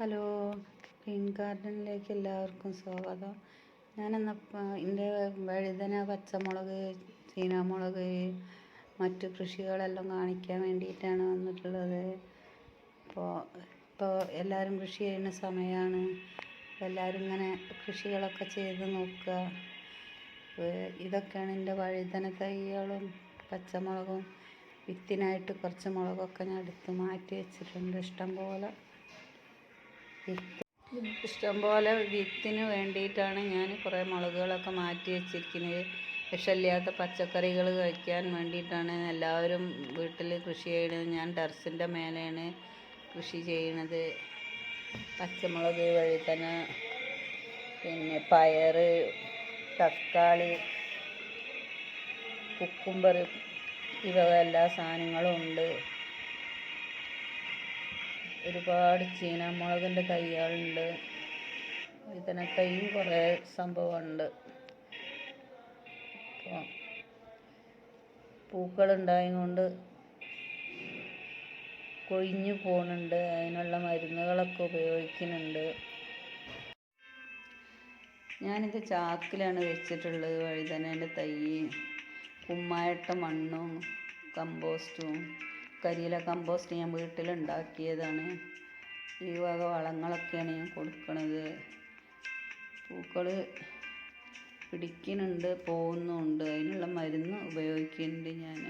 Hello green ഗാർഡനിലേക്ക് എല്ലാവർക്കും സ്വാഗതം. ഞാനെന്ന എന്റെ വഴുതന പച്ചമുളക് ചീനമുളക് മറ്റു കൃഷികളെല്ലാം കാണിക്കാൻ വേണ്ടിയിട്ടാണ് വന്നിട്ടുള്ളത്. അപ്പോൾ ഇപ്പോൾ എല്ലാവരും കൃഷി ചെയ്യുന്ന സമയമാണ് എല്ലാവരും ഇങ്ങനെ കൃഷികളൊക്കെ ചെയ്ത് നോക്കുക. ഇതൊക്കെയാണ് എന്റെ വഴുതന തൈകളും പച്ചമുളകും. വിത്തിനായിട്ട് കുറച്ച് മുളകൊക്കെ ഞാൻ എടുത്ത് മാറ്റി വെച്ചിട്ടുണ്ട് ഇഷ്ടം പോലെ. വിത്ത് ഇഷ്ടംപോലെ വിത്തിന് വേണ്ടിയിട്ടാണ് ഞാൻ കുറേ മുളകുകളൊക്കെ മാറ്റി വെച്ചിരിക്കുന്നത്. വിഷമില്ലാത്ത പച്ചക്കറികൾ കഴിക്കാൻ വേണ്ടിയിട്ടാണ് എല്ലാവരും വീട്ടിൽ കൃഷി ചെയ്യണത് ഞാൻ ടെറസിന്റെ മേലെയാണ് കൃഷി ചെയ്യണത് പച്ചമുളക് വഴി തന്നെ പിന്നെ പയർ തക്കാളി കുക്കുംബർ ഇവ എല്ലാ സാധനങ്ങളും ഉണ്ട്. ഒരുപാട് ചീനമുളകിന്റെ തൈകളുണ്ട് ഇതിനെ തൈയും കുറേ സംഭവമുണ്ട്. അപ്പോൾ പൂക്കളുണ്ടായത് കൊണ്ട് കൊഴിഞ്ഞു പോകുന്നുണ്ട്. അതിനുള്ള മരുന്നുകളൊക്കെ ഉപയോഗിക്കുന്നുണ്ട്. ഞാനിത് ചാക്കിലാണ് വെച്ചിട്ടുള്ളത്. വഴുതനേന്റെ തൈ കുമ്മായിട്ട മണ്ണും കമ്പോസ്റ്റും. കരിയില കമ്പോസ്റ്റ് ഞാൻ വീട്ടിലുണ്ടാക്കിയതാണ്. ഈ വക വളങ്ങളൊക്കെയാണ് ഞാൻ കൊടുക്കുന്നത് പൂക്കൾ പിടിക്കുന്നുണ്ട് പോകുന്നുണ്ട് അതിനുള്ള മരുന്ന് ഉപയോഗിക്കുന്നുണ്ട് ഞാൻ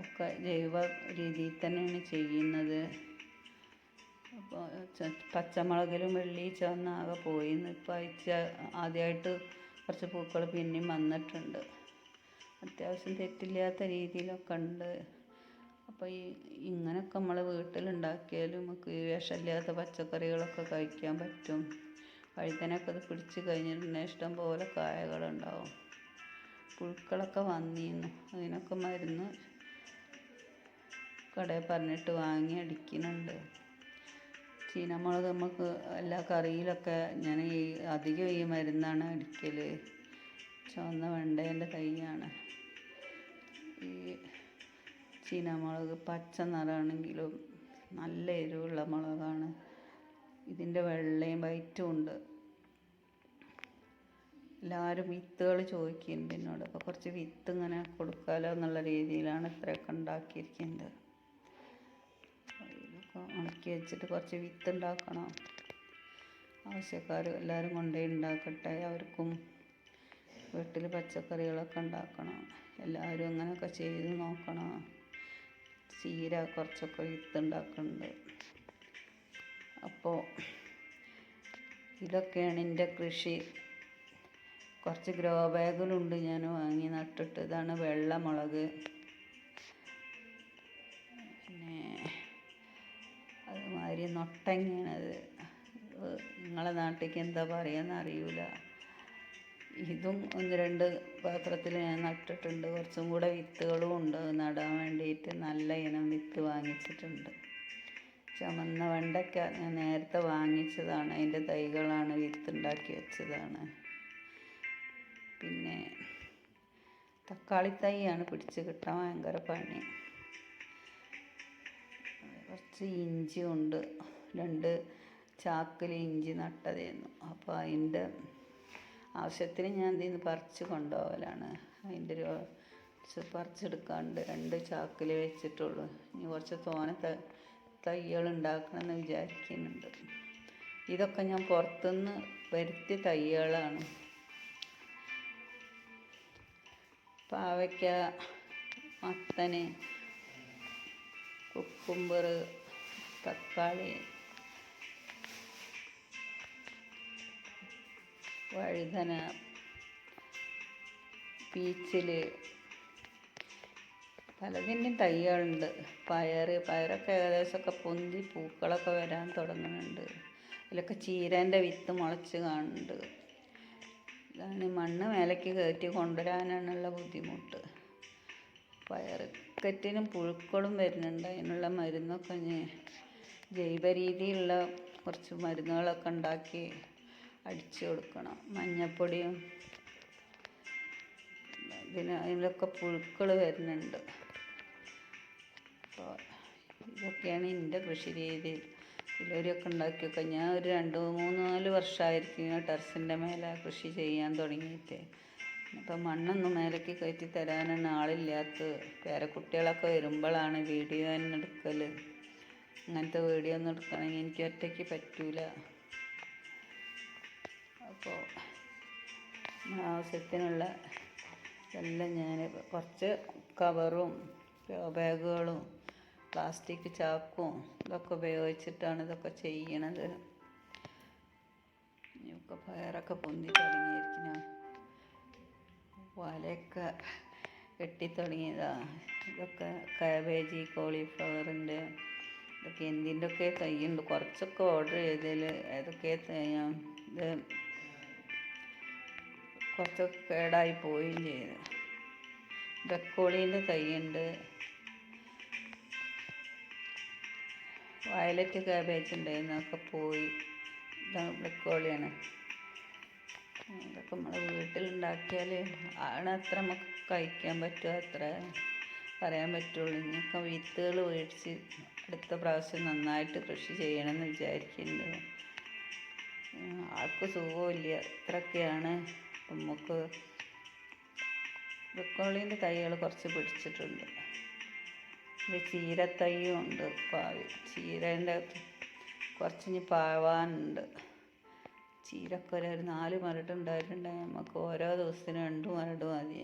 ഒക്കെ ജൈവ രീതിയിൽ തന്നെയാണ് ചെയ്യുന്നത്. അപ്പോൾ പച്ചമുളകിലും വെള്ളി ചുവന്നാകെ പോയിന്ന് ഇപ്പോൾ അയച്ച ആദ്യമായിട്ട് കുറച്ച് പൂക്കൾ പിന്നെയും വന്നിട്ടുണ്ട്. അത്യാവശ്യം തെറ്റില്ലാത്ത രീതിയിലൊക്കെ ഉണ്ട്. അപ്പോൾ ഈ ഇങ്ങനെയൊക്കെ നമ്മൾ വീട്ടിലുണ്ടാക്കിയാലും നമുക്ക് വിഷമില്ലാത്ത പച്ചക്കറികളൊക്കെ കഴിക്കാൻ പറ്റും. വഴുതനൊക്കെ അത് പിടിച്ച് കഴിഞ്ഞിട്ടുണ്ടെങ്കിൽ ഇഷ്ടം പോലെ കായകളുണ്ടാവും. പുഴുക്കളൊക്കെ വന്നിരുന്നു. അതിനൊക്കെ മരുന്ന് കടയിൽ പറഞ്ഞിട്ട് വാങ്ങി അടിക്കുന്നുണ്ട്. ചീനമുളക് നമുക്ക് എല്ലാ കറിയിലൊക്കെ ഞാൻ ഈ അധികം ഈ മരുന്നാണ് അടിക്കൽ ചുവന്ന വെണ്ടേന്റെ തൈയാണ്. ഈ ചീനമുളക് പച്ച നിറമാണെങ്കിലും നല്ല എരിവുള്ള മുളകാണ്. ഇതിന്റെ വെള്ളയും വൈറ്റും ഉണ്ട്. എല്ലാവരും വിത്തുകൾ ചോദിക്കുന്നുണ്ട് എന്നോട്. അപ്പോൾ കുറച്ച് വിത്ത് ഇങ്ങനെ കൊടുക്കാമല്ലോ എന്നുള്ള രീതിയിലാണ് ഇത്രയൊക്കെ ഉണ്ടാക്കിയിരിക്കുന്നത്. ഉണക്കി വെച്ചിട്ട് കുറച്ച് വിത്ത് ഉണ്ടാക്കണം. ആവശ്യക്കാർ എല്ലാവരും കൊണ്ടുപോയി ഉണ്ടാക്കട്ടെ. അവർക്കും വീട്ടിൽ പച്ചക്കറികളൊക്കെ ഉണ്ടാക്കണം. എല്ലാവരും അങ്ങനെയൊക്കെ ചെയ്ത് നോക്കണം. ചീര കുറച്ചൊക്കെ വിത്തുണ്ടാക്കുന്നുണ്ട് അപ്പോൾ ഇതൊക്കെയാണ് എന്റെ കൃഷി. കുറച്ച് ഗ്രോ ബാഗിലുണ്ട് ഞാൻ വാങ്ങി നട്ടിട്ട്. ഇതാണ് വെള്ളമുളക്. പിന്നെ അതുമാതിരി നൊട്ടങ്ങയാണത്. നിങ്ങളെ നാട്ടിലേക്ക് എന്താ പറയുക അറിയില്ല ഇതും ഒന്ന് രണ്ട് പാത്രത്തിൽ ഞാൻ നട്ടിട്ടുണ്ട്. കുറച്ചും കൂടെ വിത്തുകളും ഉണ്ട്. നടാൻ വേണ്ടിയിട്ട് നല്ല ഇനം വിത്ത് വാങ്ങിച്ചിട്ടുണ്ട്. ചുമന്ന വെണ്ടയ്ക്ക ഞാൻ നേരത്തെ വാങ്ങിച്ചതാണ്. അതിന്റെ തൈകളാണ് വിത്തുണ്ടാക്കി വെച്ചതാണ്. പിന്നെ തക്കാളി തൈയാണ് പിടിച്ച് കിട്ടാൻ ഭയങ്കര പണി. കുറച്ച് ഇഞ്ചി ഉണ്ട് രണ്ട് ചാക്കിൽ ഇഞ്ചി നട്ടതായിരുന്നു അപ്പോൾ അതിന്റെ ആവശ്യത്തിന് ഞാൻ ഇതിൽ നിന്ന് പറിച്ച് കൊണ്ടുപോകലാണ്. അതിന്റെ ഒരു പറിച്ചെടുക്കാണ്ട് രണ്ട് ചാക്കിൽ വെച്ചിട്ടുള്ളൂ. ഇനി കുറച്ച് തോന തൈകൾ ഉണ്ടാക്കണമെന്ന് വിചാരിക്കുന്നുണ്ട്. ഇതൊക്കെ ഞാൻ പുറത്തുനിന്ന് വരുത്തിയ തൈകളാണ്. പാവയ്ക്ക മത്തന് കുക്കുംബർ തക്കാളി വഴുതന പീച്ചിൽ പലതിന്റെയും തൈകളുണ്ട്. പയർ പയറൊക്കെ ഏകദേശമൊക്കെ പൊന്തി പൂക്കളൊക്കെ വരാൻ തുടങ്ങുന്നുണ്ട്. അതിലൊക്കെ ചീരേന്റെ വിത്ത് മുളച്ച് കാണുന്നുണ്ട്. ഇതാണ് മണ്ണ് മേലേക്ക് കയറ്റി കൊണ്ടുവരാനാണുള്ള ബുദ്ധിമുട്ട്. പയറക്കറ്റിനും പുഴുക്കളും വരുന്നുണ്ട്. അതിനുള്ള മരുന്നൊക്കെ ഞാൻ ജൈവ രീതിയിലുള്ള കുറച്ച് മരുന്നുകളൊക്കെ ഉണ്ടാക്കി അടിച്ചു കൊടുക്കണം. മഞ്ഞപ്പൊടിയും ഇതിന് അതിലൊക്കെ പുഴുക്കൾ വരുന്നുണ്ട്. അപ്പോൾ ഇതൊക്കെയാണ് എന്റെ കൃഷി രീതി. ഇതിലൊരൊക്കെ ഉണ്ടാക്കിയൊക്കെ ഞാൻ ഒരു രണ്ട് മൂന്ന് നാല് വർഷമായിരിക്കും ടെറസിന്റെ മേലെ കൃഷി ചെയ്യാൻ തുടങ്ങിയിട്ട്. അപ്പം മണ്ണൊന്നും മേലേക്ക് കയറ്റി തരാനാണ് ആളില്ലാത്ത പേരക്കുട്ടികളൊക്കെ വരുമ്പോഴാണ് വീഡിയോ തന്നെ എടുക്കൽ അങ്ങനത്തെ വീഡിയോ ഒന്നും എടുക്കണമെങ്കിൽ എനിക്ക് ഒറ്റയ്ക്ക് പറ്റൂല. അപ്പോൾ ആവശ്യത്തിനുള്ള എല്ലാം ഞാൻ കുറച്ച് കവറും ബാഗുകളും പ്ലാസ്റ്റിക് ചാക്കും ഇതൊക്കെ ഉപയോഗിച്ചിട്ടാണ് ഇതൊക്കെ ചെയ്യണത്. ഇനിയൊക്കെ പയറൊക്കെ പൊന്തി തുടങ്ങിയിരിക്കണം വലയൊക്കെ കെട്ടി തുടങ്ങിയതാ. ഇതൊക്കെ കാബേജ് കോളിഫ്ലവറിന്റെ ഇതൊക്കെ എന്തിന്റെയൊക്കെ തൈയുണ്ട് കുറച്ചൊക്കെ ഓർഡർ ചെയ്തതിൽ ഏതൊക്കെ തയ്യാം ഇത് കുറച്ചൊക്കെ കേടായി പോവുകയും ചെയ്തു. ബ്രക്കോളീന്റെ തൈയുണ്ട്. വയലറ്റ് കാബേജ് ഉണ്ടായിരുന്നൊക്കെ പോയി. ഇതാണ് ബ്രക്കോളിയാണ്. ഇതൊക്കെ നമ്മൾ വീട്ടിലുണ്ടാക്കിയാൽ ആണ് അത്ര നമുക്ക് കഴിക്കാൻ പറ്റുമോ അത്ര പറയാൻ പറ്റുള്ളൂ. ഇനിയൊക്കെ വിത്തുകൾ മേടിച്ച് അടുത്ത പ്രാവശ്യം നന്നായിട്ട് കൃഷി ചെയ്യണമെന്ന് വിചാരിക്കുന്നുണ്ട്. ഉം, ആൾക്ക് സുഖമില്ല. ഇത്രയൊക്കെയാണ്. നമുക്ക് ബ്രക്കോളീന്റെ തൈകൾ കുറച്ച് പിടിച്ചിട്ടുണ്ട്. ചീരത്തൈയും ഉണ്ട് പാവി. ചീരേന്റെ കുറച്ച് ഇനി പാവാനുണ്ട്. ചീരക്കൊരു ഒരു നാല് മരട് ഉണ്ടായിട്ടുണ്ടെങ്കിൽ നമുക്ക് ഓരോ ദിവസത്തിനും രണ്ട് മരട് മതി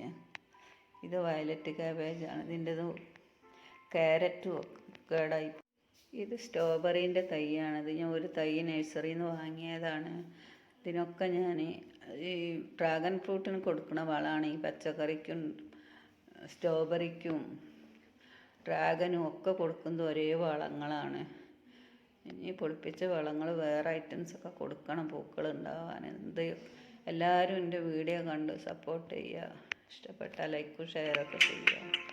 ഇത് വയലറ്റ് കാബേജാണ് ഇതിന്റെത് ക്യാരറ്റും കേടായി ഇത് സ്ട്രോബെറീന്റെ ഇത് ഞാൻ ഒരു തൈ നഴ്സറിയിൽ നിന്ന് വാങ്ങിയതാണ്. ഇതിനൊക്കെ ഞാൻ ഈ ഡ്രാഗൺ ഫ്രൂട്ടിന് കൊടുക്കുന്ന വളമാണ്. ഈ പച്ചക്കറിക്കും സ്ട്രോബെറിക്കും ഡ്രാഗനും ഒക്കെ കൊടുക്കുന്നത് ഒരേ വളങ്ങളാണ്. ഇനി പൊളിപ്പിച്ച വളങ്ങൾ വേറെ ഐറ്റംസ് ഒക്കെ കൊടുക്കണം പൂക്കൾ ഉണ്ടാവാൻ. എന്ത് എല്ലാവരും എന്റെ വീഡിയോ കണ്ട് സപ്പോർട്ട് ചെയ്യുക. ഇഷ്ടപ്പെട്ടാൽ ലൈക്കും ഷെയറൊക്കെ ചെയ്യുക.